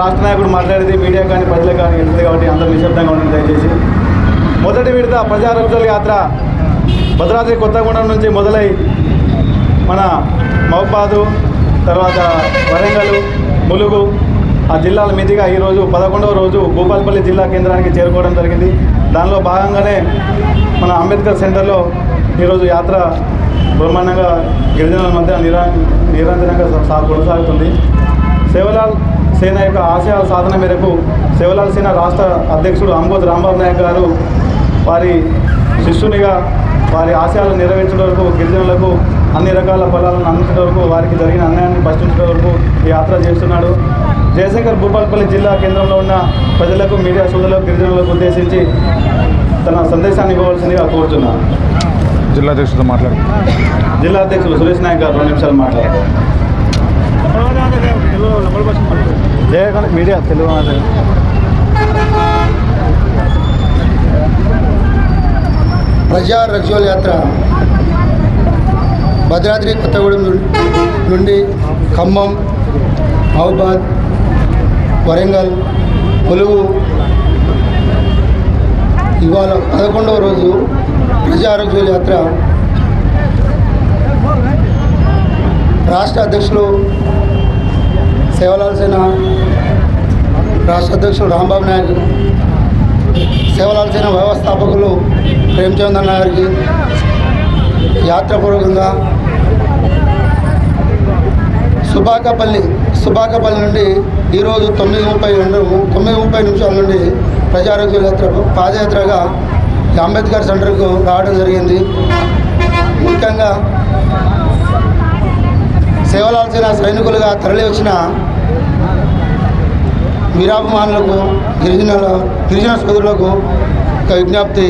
రాష్ట్ర నాయకుడు మాట్లాడేది మీడియా కానీ ప్రజలకు కానీ ఉంటుంది కాబట్టి అందరూ నిశ్శబ్దంగా ఉండండి దయచేసి. మొదటి విడత ప్రజారోగ్యాల యాత్ర భద్రాద్రి కొత్తగూడెం నుంచి మొదలై మన మహబాదు తర్వాత వరంగల్ ములుగు ఆ జిల్లాల మీదుగా ఈరోజు పదకొండవ రోజు భూపాలపల్లి జిల్లా కేంద్రానికి చేరుకోవడం జరిగింది. దానిలో భాగంగానే మన అంబేద్కర్ సెంటర్లో ఈరోజు యాత్ర బ్రహ్మాండంగా గిరిజనుల మధ్య నిరా నిరంతరంగా కొనసాగుతుంది. సేవలాల్ సేన యొక్క ఆశయాల సాధన మేరకు సేవలాల్ సేన రాష్ట్ర అధ్యక్షుడు అంబోద్ రాంబాబు నాయక్ గారు వారి శిష్యునిగా వారి ఆశయాలను నెరవేర్చడం వరకు గిరిజనులకు అన్ని రకాల ఫలాలను అందించడం వరకు వారికి జరిగిన అన్యాయాన్ని ప్రశ్నించడం వరకు ఈ యాత్ర చేస్తున్నాడు. జయశంకర్ భూపాలపల్లి జిల్లా కేంద్రంలో ఉన్న ప్రజలకు మీడియా సోదరులకు గిరిజనులకు ఉద్దేశించి తన సందేశాన్ని ఇవ్వవలసిందిగా కోరుతున్నాను జిల్లా అధ్యక్షుడితో మాట్లాడు. జిల్లా అధ్యక్షులు సురేష్ నాయక్ గారు రెండు నిమిషాలు మాట్లాడారు జయగణ మీడియా తెలుగు ప్రజా రక్షోల్ యాత్ర భద్రాద్రి కొత్తగూడెం ను- నుండి ఖమ్మం మహబాద్ వరంగల్ కొలువు. ఇవాళ పదకొండవ రోజు ప్రజా రక్షోల్ యాత్ర రాష్ట్ర అధ్యక్షులు సేవలాల్సిన రాష్ట్ర అధ్యక్షుడు రాంబాబు నాయక్ సేవలాల్సిన వ్యవస్థాపకులు ప్రేమచంద్ర అన్న గారికి యాత్రపూర్వకంగా సుబాకపల్లి సుబాకపల్లి నుండి ఈరోజు తొమ్మిది ముప్పై రెండు తొమ్మిది ముప్పై నిమిషాల నుండి ప్రజారోగ్య యాత్ర పాదయాత్రగా అంబేద్కర్ సెంటర్కు రావడం జరిగింది. ముఖ్యంగా సేవలాల్సిన సైనికులుగా తరలి వచ్చిన వీరాభిమానులకు గిరిజనుల గిరిజన సోదరులకు ఒక విజ్ఞప్తి.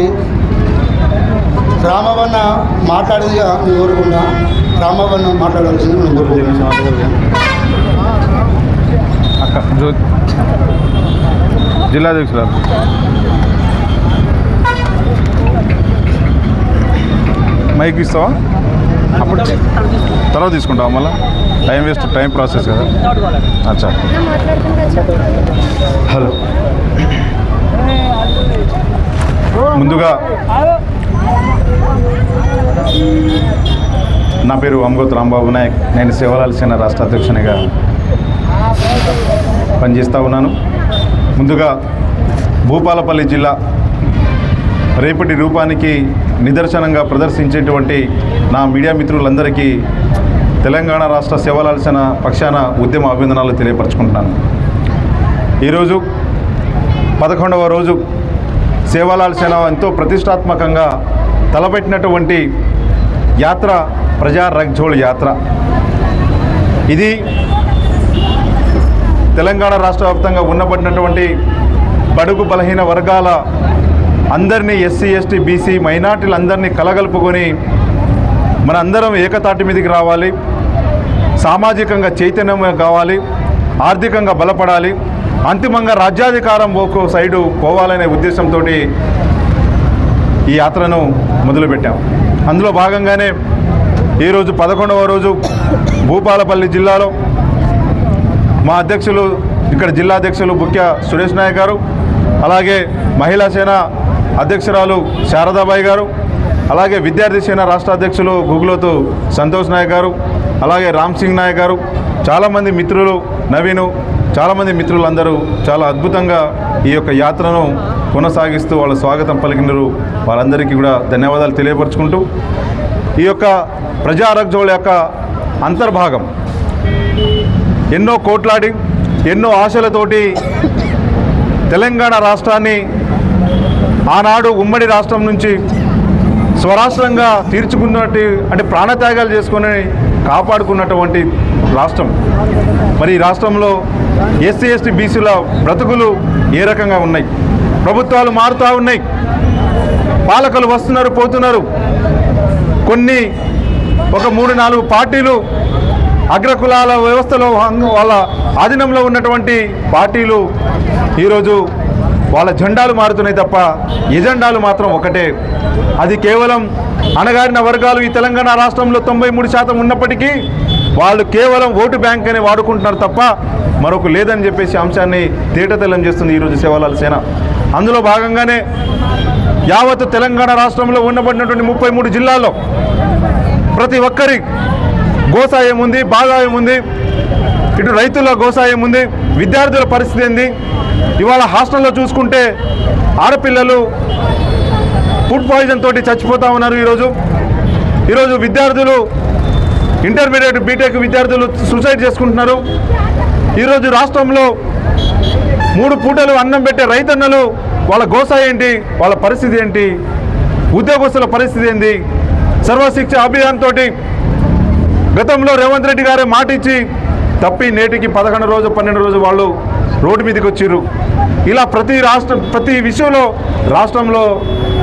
రామవన్న మాట్లాడేదిగా నేను కోరుకున్నా రామవన్న మాట్లాడాల్సింది నేను కోరుకుంటున్నాను. అక్క జిల్లా మైక్ ఇస్తావా? అప్పుడు తర్వాత తీసుకుంటావా మళ్ళీ? టైం వేస్ట్ టైం ప్రాసెస్ కదా? అచ్చా. హలో. ముందుగా నా పేరు అమగోత్ రాంబాబు నాయక్. నేను సేవలాల్ సేన రాష్ట్ర అధ్యక్షునిగా పనిచేస్తూ ఉన్నాను. ముందుగా భూపాలపల్లి జిల్లా రేపటి రూపానికి నిదర్శనంగా ప్రదర్శించేటువంటి నా మీడియా మిత్రులందరికీ తెలంగాణ రాష్ట్ర సేవలాల్సిన పక్షాన ఉద్యమ అభినందనాలు తెలియపరచుకుంటున్నాను. ఈరోజు పదకొండవ రోజు సేవలాల్సిన ఎంతో ప్రతిష్టాత్మకంగా తలపెట్టినటువంటి యాత్ర ప్రజా రగ్జోల్ యాత్ర. ఇది తెలంగాణ రాష్ట్ర వ్యాప్తంగా ఉన్నబడినటువంటి బడుగు బలహీన వర్గాల అందరినీ ఎస్సీ ఎస్టీ బీసీ మైనార్టీలందరినీ కలగలుపుకొని మన అందరం ఏకతాటి మీదకి రావాలి. సామాజికంగా చైతన్యం కావాలి. ఆర్థికంగా బలపడాలి. అంతిమంగా రాజ్యాధికారం ఒక సైడు పోవాలనే ఉద్దేశంతో ఈ యాత్రను మొదలుపెట్టాం. అందులో భాగంగానే ఈరోజు పదకొండవ రోజు భూపాలపల్లి జిల్లాలో మా అధ్యక్షులు ఇక్కడ జిల్లా అధ్యక్షులు ముఖ్య సురేష్ నాయక్ గారు అలాగే మహిళా సేన అధ్యక్షురాలు శారదాబాయి గారు అలాగే విద్యార్థి సేన రాష్ట్ర అధ్యక్షులు గుగులోతు సంతోష్ నాయక్ గారు అలాగే రామ్ సింగ్ నాయక్ గారు చాలామంది మిత్రులు నవీను చాలామంది మిత్రులందరూ చాలా అద్భుతంగా ఈ యొక్క యాత్రను కొనసాగిస్తూ వాళ్ళ స్వాగతం పలికినారు. వాళ్ళందరికీ కూడా ధన్యవాదాలు తెలియపరుచుకుంటూ ఈ యొక్క ప్రజారక్షోళ యొక్క అంతర్భాగం ఎన్నో కోట్లాడి ఎన్నో ఆశలతోటి తెలంగాణ రాష్ట్రాన్ని ఆనాడు ఉమ్మడి రాష్ట్రం నుంచి స్వరాష్ట్రంగా తీర్చుకున్నట్టు అంటే ప్రాణత్యాగాలు చేసుకొని కాపాడుకున్నటువంటి రాష్ట్రం. మరి ఈ రాష్ట్రంలో ఎస్సీ ఎస్టీ బీసీల బ్రతుకులు ఏ రకంగా ఉన్నాయి? ప్రభుత్వాలు మారుతూ ఉన్నాయి. పాలకులు వస్తున్నారు పోతున్నారు. కొన్ని ఒక మూడు నాలుగు పార్టీలు అగ్రకులాల వ్యవస్థలో వాళ్ళ ఆధీనంలో ఉన్నటువంటి పార్టీలు ఈరోజు వాళ్ళ జెండాలు మారుతున్నాయి తప్ప ఎజెండాలు మాత్రం ఒకటే. అది కేవలం అణగారిన వర్గాలు ఈ తెలంగాణ రాష్ట్రంలో తొంభై మూడు శాతం ఉన్నప్పటికీ వాళ్ళు కేవలం ఓటు బ్యాంక్ అని వాడుకుంటున్నారు తప్ప మరొక లేదని చెప్పేసి అంశాన్ని తేటతెల్లం చేస్తుంది ఈరోజు సేవలాల సేన. అందులో భాగంగానే యావత్ తెలంగాణ రాష్ట్రంలో ఉండబడినటువంటి ముప్పై మూడు జిల్లాల్లో ప్రతి ఒక్కరి గోసాయం ఉంది బాగాయం ఉంది ఇటు రైతుల గోసాయం ఉంది విద్యార్థుల పరిస్థితి ఏంది? ఇవాళ హాస్టల్లో చూసుకుంటే ఆడపిల్లలు ఫుడ్ పాయిజన్ తోటి చచ్చిపోతా ఉన్నారు ఈరోజు. ఈరోజు విద్యార్థులు ఇంటర్మీడియట్ బీటెక్ విద్యార్థులు సూసైడ్ చేసుకుంటున్నారు. ఈరోజు రాష్ట్రంలో మూడు పూటలు అన్నం పెట్టే రైతన్నలు వాళ్ళ గోస ఏంటి వాళ్ళ పరిస్థితి ఏంటి ఉద్యోగస్తుల పరిస్థితి ఏంటి సర్వశిక్ష అభియాన్ తోటి గతంలో రేవంత్ రెడ్డి గారే మాట ఇచ్చి తప్పి నేటికి పదకొండు రోజు పన్నెండు రోజు వాళ్ళు రోడ్డు మీదకి వచ్చిర్రు. ఇలా ప్రతి రాష్ట్ర ప్రతి విషయంలో రాష్ట్రంలో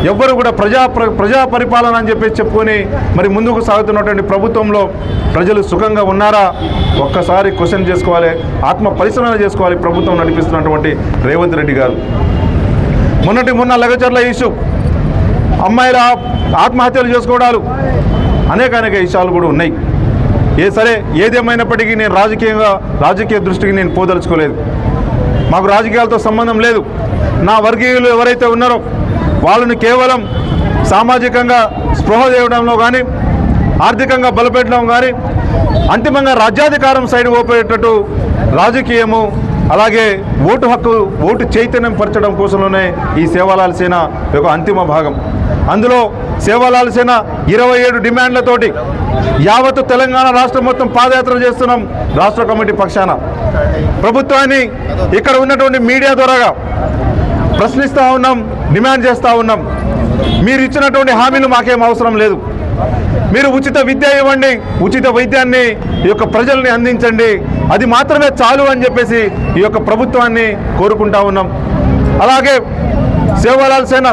ఎవ్వరు కూడా ప్రజా ప్ర- ప్రజా పరిపాలన అని చెప్పేసి చెప్పుకొని మరి ముందుకు సాగుతున్నటువంటి ప్రభుత్వంలో ప్రజలు సుఖంగా ఉన్నారా? ఒక్కసారి క్వశ్చన్ చేసుకోవాలి ఆత్మ పరిశీలన చేసుకోవాలి ప్రభుత్వం నడిపిస్తున్నటువంటి రేవంత్ రెడ్డి గారు. మొన్నటి మొన్న లగచర్ల ఇష్యూ అమ్మాయిల ఆత్మహత్యలు చేసుకోవడాలు అనేక అనేక విషయాలు కూడా ఉన్నాయి. ఏ సరే ఏదేమైనప్పటికీ నేను రాజకీయంగా రాజకీయ దృష్టికి నేను పోదలుచుకోలేదు. మాకు రాజకీయాలతో సంబంధం లేదు. నా వర్గీయులు ఎవరైతే ఉన్నారో వాళ్ళని కేవలం సామాజికంగా స్పృహ చేయడంలో కానీ ఆర్థికంగా బలపెట్టడం కానీ అంతిమంగా రాజ్యాధికారం సైడ్ ఓపేటట్టు రాజకీయము అలాగే ఓటు హక్కు ఓటు చైతన్యం పరచడం కోసంలోనే ఈ సేవాలాల సేన యొక్క అంతిమ భాగం. అందులో సేవాలాల సేన ఇరవై ఏడు డిమాండ్లతోటి యావత్ తెలంగాణ రాష్ట్రం మొత్తం పాదయాత్ర చేస్తున్నాం రాష్ట్ర కమిటీ పక్షాన. ప్రభుత్వాన్ని ఇక్కడ ఉన్నటువంటి మీడియా ద్వారాగా ప్రశ్నిస్తూ ఉన్నాం. డిమాండ్ చేస్తూ ఉన్నాం. మీరు ఇచ్చినటువంటి హామీలు మాకేం అవసరం లేదు. మీరు ఉచిత విద్య ఇవ్వండి. ఉచిత వైద్యాన్ని ఈ యొక్క ప్రజల్ని అందించండి. అది మాత్రమే చాలు అని చెప్పేసి ఈ యొక్క ప్రభుత్వాన్ని కోరుకుంటా ఉన్నాం. అలాగే సేవాలాల్ సేన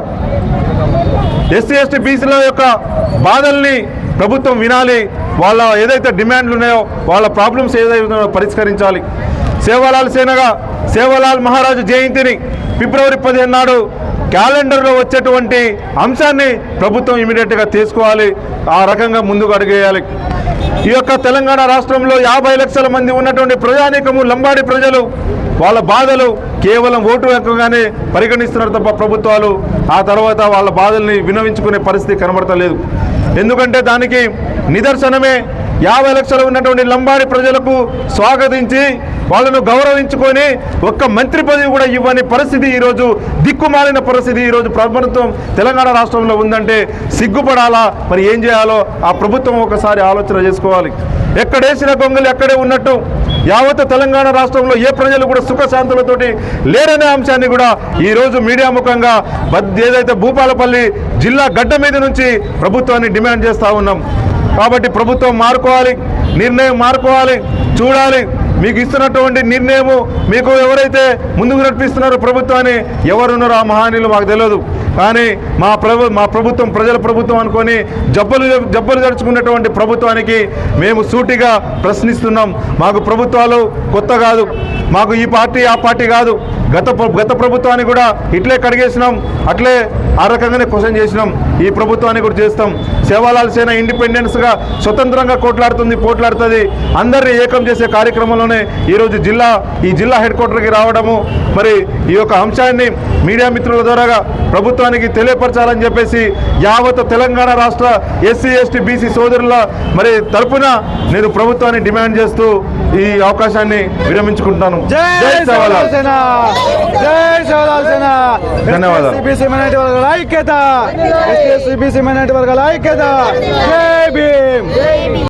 ఎస్సీ ఎస్టీ బీసీల యొక్క బాధల్ని ప్రభుత్వం వినాలి. వాళ్ళ ఏదైతే డిమాండ్లు ఉన్నాయో వాళ్ళ ప్రాబ్లమ్స్ ఏదైతే పరిష్కరించాలి. సేవాలాల్ సేనగా సేవలాల్ మహారాజు జయంతిని ఫిబ్రవరి పదిహేను నాడు క్యాలెండర్లో వచ్చేటువంటి అంశాన్ని ప్రభుత్వం ఇమీడియట్గా తీసుకోవాలి. ఆ రకంగా ముందుకు అడిగేయాలి. ఈ యొక్క తెలంగాణ రాష్ట్రంలో యాభై లక్షల మంది ఉన్నటువంటి ప్రజానీకము లంబాడి ప్రజలు వాళ్ళ బాధలు కేవలం ఓటు హక్కుగానే పరిగణిస్తున్నారు తప్ప ప్రభుత్వాలు ఆ తర్వాత వాళ్ళ బాధల్ని వినవించుకునే పరిస్థితి కనబడతలేదు. ఎందుకంటే దానికి నిదర్శనమే యాభై లక్షలు ఉన్నటువంటి లంబాడి ప్రజలకు స్వాగతించి వాళ్ళను గౌరవించుకొని ఒక్క మంత్రి పదవి కూడా ఇవ్వని పరిస్థితి ఈరోజు దిక్కుమాలిన పరిస్థితి ఈరోజు ప్రభుత్వం తెలంగాణ రాష్ట్రంలో ఉందంటే సిగ్గుపడాలా? మరి ఏం చేయాలో? ఆ ప్రభుత్వం ఒకసారి ఆలోచన చేసుకోవాలి. ఎక్కడేసిన గొంగలు ఎక్కడే ఉన్నట్టు. యావత్ తెలంగాణ రాష్ట్రంలో ఏ ప్రజలు కూడా సుఖశాంతులతోటి లేరనే అంశాన్ని కూడా ఈరోజు మీడియా ముఖంగా ఏదైతే భూపాలపల్లి జిల్లా గడ్డ మీద నుంచి ప్రభుత్వాన్ని డిమాండ్ చేస్తూ ఉన్నాం. కాబట్టి ప్రభుత్వం మారుకోవాలి నిర్ణయం మారుకోవాలి చూడాలి. మీకు ఇస్తున్నటువంటి నిర్ణయము మీకు ఎవరైతే ముందుకు నడిపిస్తున్నారో ప్రభుత్వాన్ని ఎవరున్నారో ఆ మహానీయులు మాకు తెలియదు. కానీ మా ప్రభు మా ప్రభుత్వం ప్రజల ప్రభుత్వం అనుకొని జబ్బలు జబ్బలు జరుచుకున్నటువంటి ప్రభుత్వానికి మేము సూటిగా ప్రశ్నిస్తున్నాం. మాకు ప్రభుత్వాలు కొత్త కాదు. మాకు ఈ పార్టీ ఆ పార్టీ కాదు. గత గత ప్రభుత్వాన్ని కూడా ఇట్లే కడిగేసినాం. అట్లే ఆ రకంగానే క్వశ్చన్ చేసినాం. ఈ ప్రభుత్వాన్ని కూడా చేస్తాం. సేవాలాల్ సేన ఇండిపెండెన్స్గా స్వతంత్రంగా కోట్లాడుతుంది పోట్లాడుతుంది. అందరినీ ఏకం చేసే కార్యక్రమంలోనే ఈరోజు జిల్లా ఈ జిల్లా హెడ్ క్వార్టర్కి రావడము. మరి ఈ యొక్క అంశాన్ని మీడియా మిత్రుల ద్వారా ప్రభుత్వం ప్రభుత్వానికి తెలియపరచాలని చెప్పేసి యావత్ తెలంగాణ రాష్ట్ర ఎస్సీ ఎస్టీ బీసీ సోదరుల మరి తరపున నేను ప్రభుత్వాన్ని డిమాండ్ చేస్తూ ఈ అవకాశాన్ని విరమించుకుంటాను ధన్యవాదాలు. ఐక్యత! వర్గాల ఐక్యత! జై